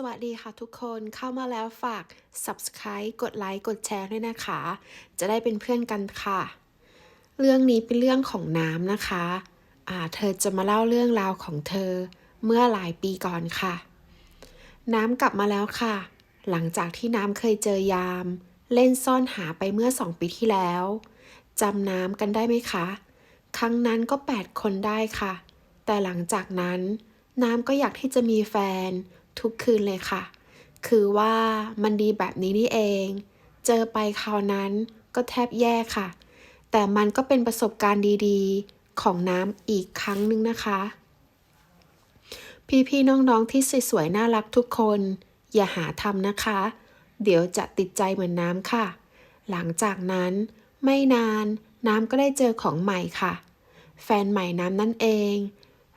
สวัสดีค่ะทุกคนเข้ามาแล้วฝาก subscribe กดไลค์กดแชร์ด้วยนะคะ จะได้เป็นเพื่อนกันค่ะ เรื่องนี้เป็นเรื่องของน้ำนะคะอ่าเธอจะมาเล่าเรื่องราวของเธอเมื่อหลายปีก่อนค่ะ น้ำกลับมาแล้วค่ะ หลังจากที่น้ำเคยเจอยาม เล่นซ่อนหาไปเมื่อสองปีที่แล้วจำน้ำกันได้ไหมคะ ครั้งนั้นก็ 8 คนได้ค่ะ แต่หลังจากนั้นน้ำก็อยากที่จะมีแฟน ทุกคืนเลยค่ะ คือว่ามันดีแบบนี้นี่เอง เจอไปคราวนั้นก็แทบแย่ค่ะ แต่มันก็เป็นประสบการณ์ดีๆของน้ำอีกครั้งหนึ่งนะคะ พี่ๆน้องๆที่สวยๆน่ารักทุกคน อย่าหาทำนะคะ เดี๋ยวจะติดใจเหมือนน้ำค่ะ หลังจากนั้นไม่นานน้ำก็ได้เจอของใหม่ค่ะ แฟนใหม่น้ำนั่นเอง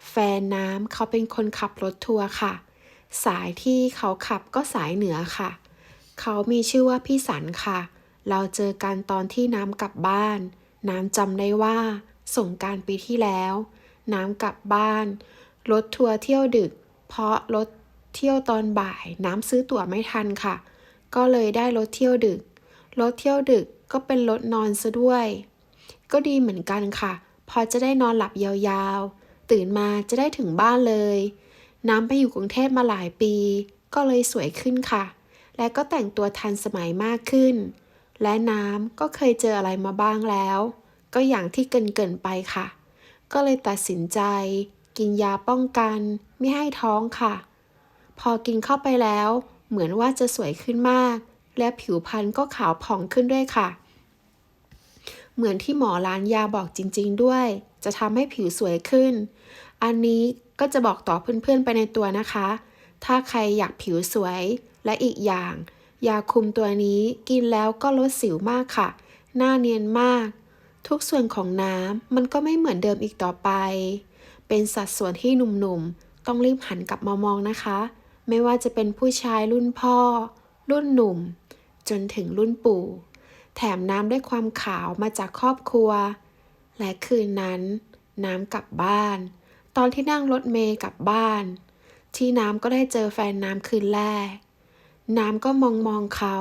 แฟนน้ำเขาเป็นคนขับรถทัวร์ค่ะ สายที่เขาขับก็สายเหนือค่ะ เขามีชื่อว่าพี่สันค่ะ เราเจอกันตอนที่น้ำกลับบ้าน น้ำจำได้ว่าส่งการปีที่แล้ว น้ำกลับบ้าน รถทัวร์เที่ยวดึก เพราะรถเที่ยวตอนบ่าย น้ำซื้อตั๋วไม่ทันค่ะ ก็เลยได้รถเที่ยวดึก รถเที่ยวดึกก็เป็นรถนอนซะด้วย ก็ดีเหมือนกันค่ะ พอจะได้นอนหลับยาวๆ ตื่นมาจะได้ถึงบ้านเลย น้ำไปอยู่กรุงเทพมาหลายปี ก็เลยสวยขึ้นค่ะ และก็แต่งตัวทันสมัยมากขึ้น และน้ำก็เคยเจออะไรมาบ้างแล้ว ก็อย่างที่เกินๆไปค่ะ ก็เลยตัดสินใจ กินยาป้องกันไม่ให้ท้องค่ะ พอกินเข้าไปแล้ว เหมือนว่าจะสวยขึ้นมาก และผิวพรรณก็ขาวผ่องขึ้นด้วยค่ะ เหมือนที่หมอร้านยาบอกจริง ๆ ด้วย จะทำให้ผิวสวยขึ้น อันนี้ ก็จะบอกต่อเพื่อนๆไปในตัวนะคะ ถ้าใครอยากผิวสวยและอีกอย่าง ยาคุมตัวนี้กินแล้วก็ลดสิวมากค่ะ หน้าเนียนมาก ทุกส่วนของน้ำมันก็ไม่เหมือนเดิมอีกต่อไป เป็นสัดส่วนที่หนุ่มๆ ต้องรีบหันกลับมามองนะคะ ไม่ว่าจะเป็นผู้ชายรุ่นพ่อ รุ่นหนุ่ม จนถึงรุ่นปู่ แถมน้ำได้ความขาวมาจากครอบครัว และคืนนั้น น้ำกลับบ้าน ตอนที่นั่งรถเมย์กลับบ้าน ที่น้ำก็ได้เจอแฟนน้ำคืนแรก น้ำก็มองมองเขา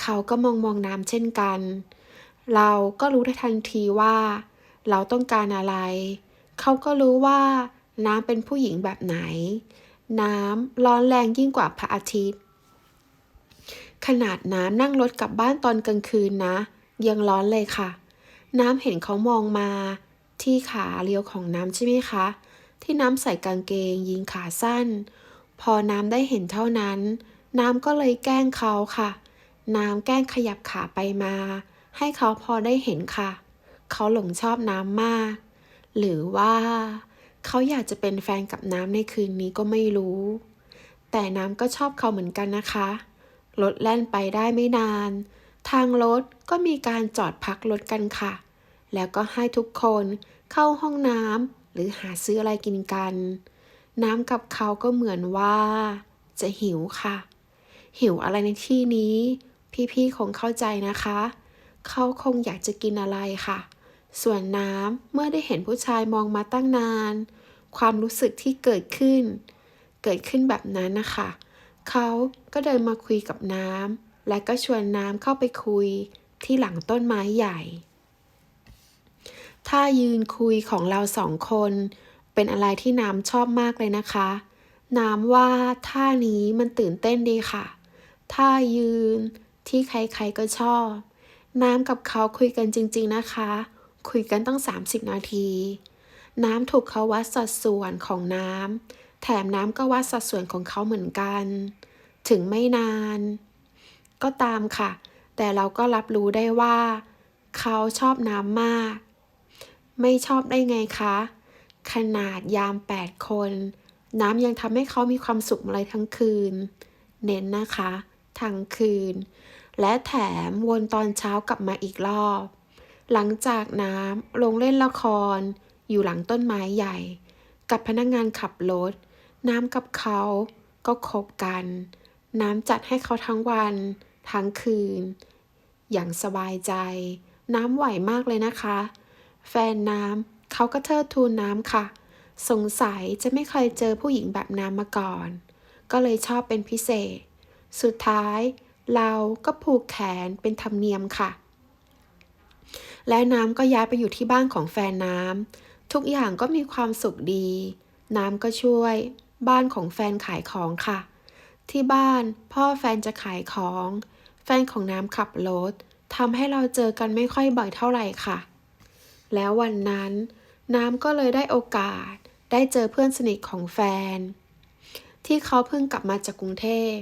เขาก็มองมองน้ำเช่นกัน เราก็รู้ได้ทันทีว่า เราต้องการอะไร เขาก็รู้ว่าน้ำเป็นผู้หญิงแบบไหน น้ำร้อนแรงยิ่งกว่าพระอาทิตย์ ขนาดน้ำนั่งรถกลับบ้านตอนกลางคืนนะ ยังร้อนเลยค่ะ น้ำเห็นเขามองมา ที่ขาเลี้ยวของน้ำใช่ไหมคะ ที่น้ำใส่กางเกงยิงขาสั้น พอน้ำได้เห็นเท่านั้น น้ำก็เลยแกล้งเขาค่ะ น้ำแกล้งขยับขาไปมา ให้เขาพอได้เห็นค่ะ เขาหลงชอบน้ำมาก หรือว่าเขาอยากจะเป็นแฟนกับน้ำในคืนนี้ก็ไม่รู้ แต่น้ำก็ชอบเขาเหมือนกันนะคะ รถแล่นไปได้ไม่นาน ทางรถก็มีการจอดพักรถกันค่ะ แล้วก็ให้ทุกคนเข้าห้องน้ำหรือหาซื้ออะไรกินกัน น้ำกับเขาก็เหมือนว่า จะหิวค่ะ หิวอะไรในที่นี้ พี่ๆคงเข้าใจนะคะ เขาคงอยากจะกินอะไรค่ะ ส่วนน้ำเมื่อได้เห็นผู้ชายมองมาตั้งนาน ความรู้สึกที่เกิดขึ้น เกิดขึ้นแบบนั้นนะคะเขาก็เดินมาคุยกับน้ำและก็ชวนน้ำเข้าไปคุยที่หลังต้นไม้ใหญ่ ถ้ายืนคุยของเราสองคน เป็นอะไรที่น้ำชอบมากเลยนะคะ น้ำว่าท่านี้มันตื่นเต้นดีค่ะ ท่ายืนที่ใครๆก็ชอบ น้ำกับเขาคุยกันจริงๆนะคะ คุยกันตั้ง 30 นาที น้ำถูกเขาวัดสัดส่วนของน้ำแถมน้ำก็วัดสัดส่วนของเขาเหมือนกัน ถึงไม่นาน ก็ตามค่ะ แต่เราก็รับรู้ได้ว่า เขาชอบน้ำมาก ไม่ชอบได้ไงคะ ขนาดยามแปดคน น้ำยังทำให้เขามีความสุขมาเลยทั้งคืน เน้นนะคะ ทั้งคืน และแถมวนตอนเช้ากลับมาอีกรอบ หลังจากน้ำลงเล่นละคร อยู่หลังต้นไม้ใหญ่ กับพนักงานขับรถ น้ำกับเขาก็คบกัน น้ำจัดให้เขาทั้งวัน ทั้งคืน อย่างสบายใจ น้ำไหวมากเลยนะคะ แฟนน้ำเขาก็เทิดทูนน้ำค่ะ สงสัยจะไม่เคยเจอผู้หญิงแบบน้ำมาก่อน ก็เลยชอบเป็นพิเศษ สุดท้ายเราก็ผูกแขนเป็นธรรมเนียมค่ะ และน้ำก็ย้ายไปอยู่ที่บ้านของแฟนน้ำทุกอย่างก็มีความสุขดี น้ำก็ช่วย บ้านของแฟนขายของค่ะ ที่บ้านพ่อแฟนจะขายของ แฟนของน้ำขับรถทำให้เราเจอกันไม่ค่อยบ่อยเท่าไหร่ค่ะ แล้ววันนั้น น้ำก็เลยได้โอกาส ได้เจอเพื่อนสนิทของแฟน ที่เขาเพิ่งกลับมาจากกรุงเทพ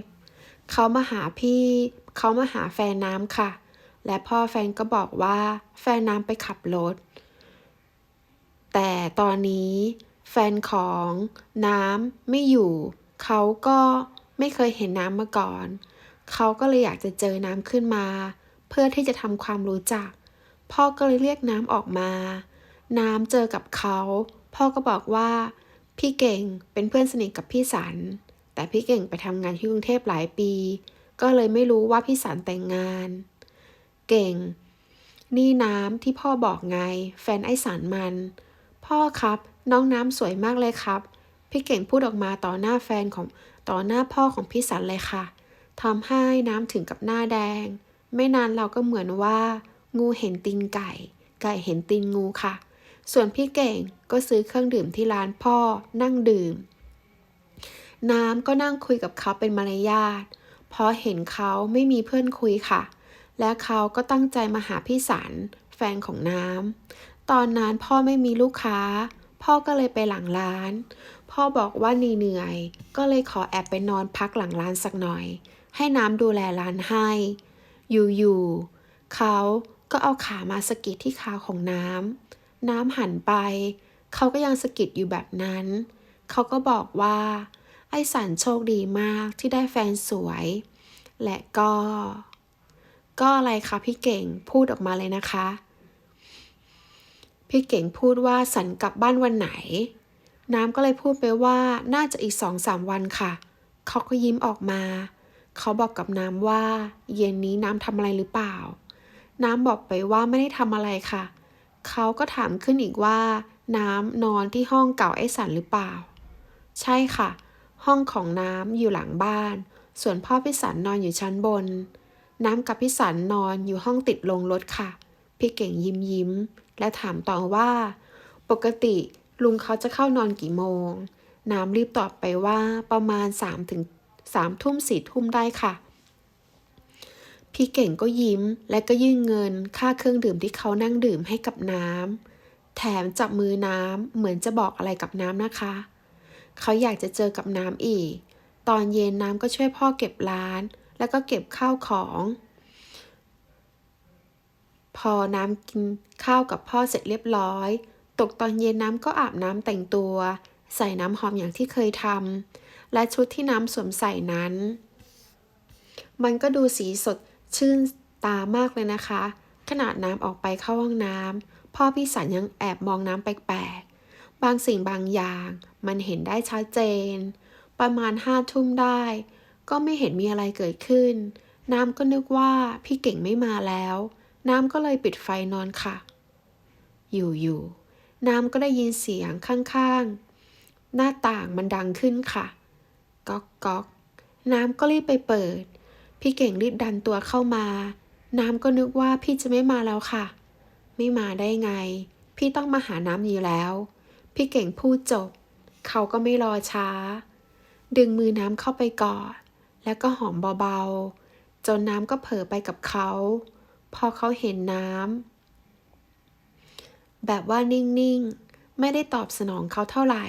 เขามาหาพี่ เขามาหาแฟนน้ำค่ะ และพ่อแฟนก็บอกว่า แฟนน้ำไปขับรถ แต่ตอนนี้แฟนของน้ำไม่อยู่ เขาก็ไม่เคยเห็นน้ำมาก่อน เขาก็เลยอยากจะเจอน้ำขึ้นมา เพื่อที่จะทำความรู้จัก พ่อก็เลยเรียกน้ำออกมา น้ำเจอกับเขา พ่อก็บอกว่า พี่เก่งเป็นเพื่อนสนิทกับพี่สัน แต่พี่เก่งไปทำงานที่กรุงเทพหลายปี ก็เลยไม่รู้ว่าพี่สันแต่งงาน เก่ง นี่น้ำที่พ่อบอกไง แฟนไอ้สันมัน พ่อครับ น้องน้ำสวยมากเลยครับ พี่เก่งพูดออกมาต่อหน้าแฟนของต่อหน้าพ่อของพี่สันเลยค่ะทำให้น้ำถึงกับหน้าแดง ไม่นานเราก็เหมือนว่า งูเห็นตีนไก่ ไก่เห็นตีนงูค่ะ ส่วนพี่เก่งก็ซื้อเครื่องดื่มที่ร้านพ่อ นั่งดื่ม น้ำก็นั่งคุยกับเขาเป็นมารยาทเพราะเห็นเขาไม่มีเพื่อนคุยค่ะ และเขาก็ตั้งใจมาหาพี่สันแฟนของน้ำตอนนั้นพ่อไม่มีลูกค้า พ่อก็เลยไปหลังร้าน พ่อบอกว่าเหนื่อยก็เลยขอแอบไปนอนพักหลังร้านสักหน่อย ให้น้ำดูแลร้านให้ อยู่ๆเขา ก็เอาขามาสะกิดที่ขาของน้ำ น้ำหันไป เขาก็ยังสะกิดอยู่แบบนั้น เขาก็บอกว่า ไอ้สันโชคดีมากที่ได้แฟนสวย และก็ ก็อะไรคะพี่เก่งพูดออกมาเลยนะคะ พี่เก่งพูดว่าสันกลับบ้านวันไหน น้ำก็เลยพูดไปว่าน่าจะอีกสองสามวันค่ะ เขาก็ยิ้มออกมา เขาบอกกับน้ำว่า เย็นนี้น้ำทำอะไรหรือเปล่า น้ำบอกไปว่าไม่ได้ทำอะไรค่ะ เขาก็ถามขึ้นอีกว่า น้ำนอนที่ห้องเก่าไอ้สันหรือเปล่า ใช่ค่ะ ห้องของน้ำอยู่หลังบ้าน ส่วนพ่อพี่สันนอนอยู่ชั้นบน น้ำกับพี่สันนอนอยู่ห้องติดลงรถค่ะ พี่เก่งยิ้มยิ้ม และถามต่อว่า ปกติลุงเขาจะเข้านอนกี่โมง น้ำรีบตอบไปว่าประมาณ3ามถึงสามทุ่มสี่ทุ่มได้ค่ะ พี่เก่งก็ยิ้มและก็ยื่นเงินค่าเครื่องดื่มที่เขานั่งดื่มให้กับน้ำ แถมจับมือน้ำเหมือนจะบอกอะไรกับน้ำนะคะ เขาอยากจะเจอกับน้ำอีก ตอนเย็นน้ำก็ช่วยพ่อเก็บร้าน แล้วก็เก็บข้าวของ พอน้ำกินข้าวกับพ่อเสร็จเรียบร้อย ตกตอนเย็นน้ำก็อาบน้ำแต่งตัว ใส่น้ำหอมอย่างที่เคยทำและชุดที่น้ำสวมใส่นั้น มันก็ดูสีสด ชื่นตามากเลยนะคะ ขนาดน้ำออกไปเข้าห้องน้ำพ่อพี่สันยังแอบมองน้ำแปลกๆ บางสิ่งบางอย่างมันเห็นได้ชัดเจน ประมาณห้าทุ่มได้ ก็ไม่เห็นมีอะไรเกิดขึ้น น้ำก็นึกว่าพี่เก่งไม่มาแล้ว น้ำก็เลยปิดไฟนอนค่ะ อยู่ๆ น้ำก็ได้ยินเสียงข้างๆ หน้าต่างมันดังขึ้นค่ะ ก๊อกก๊อกน้ำก็รีบไปเปิด พี่เก่งรีบดันตัวเข้ามา น้ำก็นึกว่าพี่จะไม่มาแล้วค่ะ ไม่มาได้ไง พี่ต้องมาหาน้ำอยู่แล้ว พี่เก่งพูดจบ เขาก็ไม่รอช้า ดึงมือน้ำเข้าไปกอดแล้วก็หอมเบาๆ จนน้ำก็เผลอไปกับเขา พอเขาเห็นน้ำแบบว่านิ่งๆ ไม่ได้ตอบสนองเขาเท่าไหร่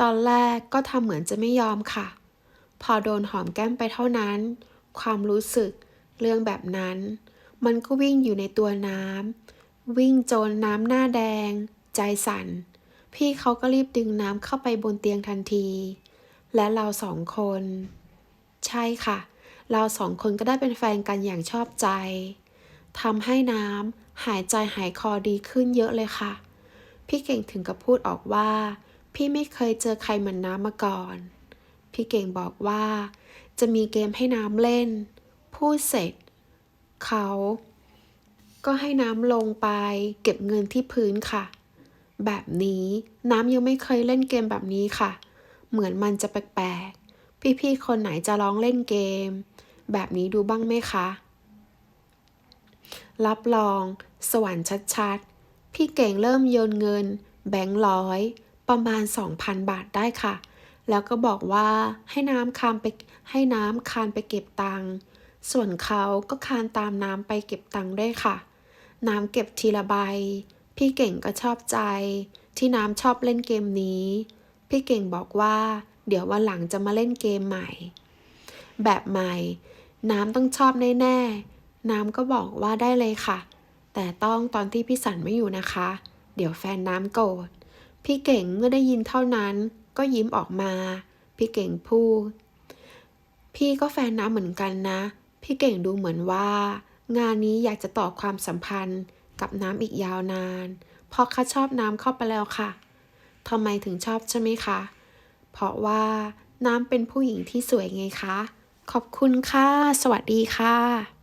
ตอนแรกก็ทำเหมือนจะไม่ยอมค่ะ พอโดนหอมแก้มไปเท่านั้น ความรู้สึก เรื่องแบบนั้น มันก็วิ่งอยู่ในตัวน้ำวิ่งจนน้ำหน้าแดง ใจสั่น พี่เขาก็รีบดึงน้ำเข้าไปบนเตียงทันที และเราสองคน ใช่ค่ะ เราสองคนก็ได้เป็นแฟนกันอย่างชอบใจทำให้น้ำหายใจหายคอดีขึ้นเยอะเลยค่ะ พี่เก่งถึงกับพูดออกว่า พี่ไม่เคยเจอใครเหมือนน้ำมาก่อน พี่เก่งบอกว่า จะมีเกมให้น้ำเล่น พูดเสร็จ เขา ก็ให้น้ำลงไป เก็บเงินที่พื้นค่ะ แบบนี้น้ำยังไม่เคยเล่นเกมแบบนี้ค่ะ เหมือนมันจะแปลกๆ พี่ๆ คนไหนจะลองเล่นเกม แบบนี้ดูบ้างไหมคะ รับรอง สวรรค์ชัดๆ พี่เก่งเริ่มโยนเงิน แบงค์ร้อย ประมาณ 2,000 บาทได้ค่ะ แล้วก็บอกว่าให้น้ำคานไปให้น้ำคานไปเก็บตังค์ส่วนเขาก็คานตามน้ำไปเก็บตังค์ด้วยค่ะ น้ำเก็บทีละใบ พี่เก่งก็ชอบใจ ที่น้ำชอบเล่นเกมนี้ พี่เก่งบอกว่า เดี๋ยววันหลังจะมาเล่นเกมใหม่ แบบใหม่ น้ำต้องชอบแน่ๆ น้ำก็บอกว่าได้เลยค่ะ แต่ต้องตอนที่พี่สันไม่อยู่นะคะ เดี๋ยวแฟนน้ำโกรธ พี่เก่งเมื่อได้ยินเท่านั้น ก็ยิ้มออกมา พี่เก่งพูด พี่ก็แฟนน้ำเหมือนกันนะ พี่เก่งดูเหมือนว่า งานนี้อยากจะต่อความสัมพันธ์กับน้ำอีกยาวนาน เพราะเขาชอบน้ำเข้าไปแล้วค่ะทำไมถึงชอบใช่ไหมคะ เพราะว่าน้ำเป็นผู้หญิงที่สวยไงคะ ขอบคุณค่ะ สวัสดีค่ะ